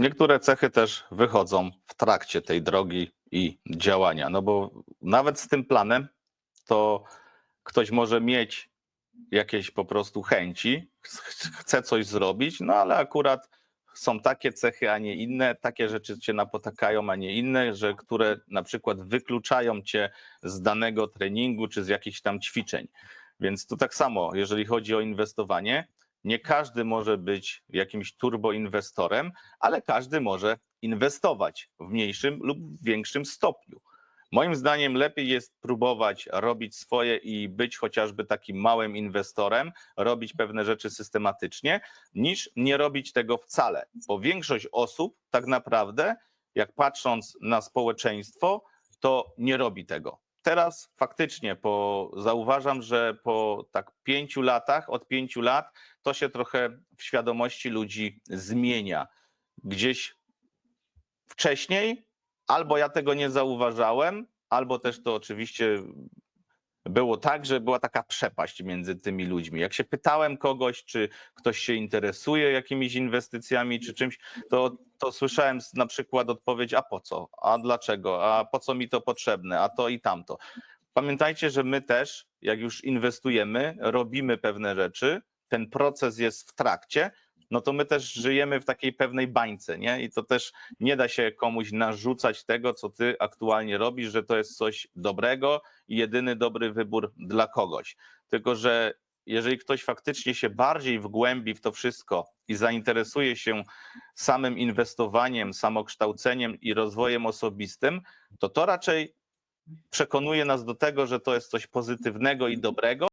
Niektóre cechy też wychodzą w trakcie tej drogi i działania. No bo nawet z tym planem to ktoś może mieć jakieś po prostu chęci, ch- chce coś zrobić, no ale akurat są takie cechy, a nie inne, takie rzeczy cię napotakają, a nie inne, że które na przykład wykluczają cię z danego treningu czy z jakichś tam ćwiczeń. Więc tu tak samo, jeżeli chodzi o inwestowanie, nie każdy może być jakimś turboinwestorem, ale każdy może inwestować w mniejszym lub większym stopniu. Moim zdaniem lepiej jest próbować robić swoje i być chociażby takim małym inwestorem, robić pewne rzeczy systematycznie, niż nie robić tego wcale. Bo większość osób tak naprawdę, jak patrząc na społeczeństwo, to nie robi tego. Teraz faktycznie po, zauważam, że po tak pięciu latach, od pięciu lat, to się trochę w świadomości ludzi zmienia. Gdzieś wcześniej albo ja tego nie zauważałem, albo też to oczywiście było tak, że była taka przepaść między tymi ludźmi. Jak się pytałem kogoś, czy ktoś się interesuje jakimiś inwestycjami czy czymś, to, to słyszałem na przykład odpowiedź, a po co, a dlaczego, a po co mi to potrzebne, a to i tamto. Pamiętajcie, że my też, jak już inwestujemy, robimy pewne rzeczy, ten proces jest w trakcie, no to my też żyjemy w takiej pewnej bańce, nie? I to też nie da się komuś narzucać tego, co ty aktualnie robisz, że to jest coś dobrego i jedyny dobry wybór dla kogoś. Tylko, że jeżeli ktoś faktycznie się bardziej wgłębi w to wszystko i zainteresuje się samym inwestowaniem, samokształceniem i rozwojem osobistym, to to raczej przekonuje nas do tego, że to jest coś pozytywnego i dobrego,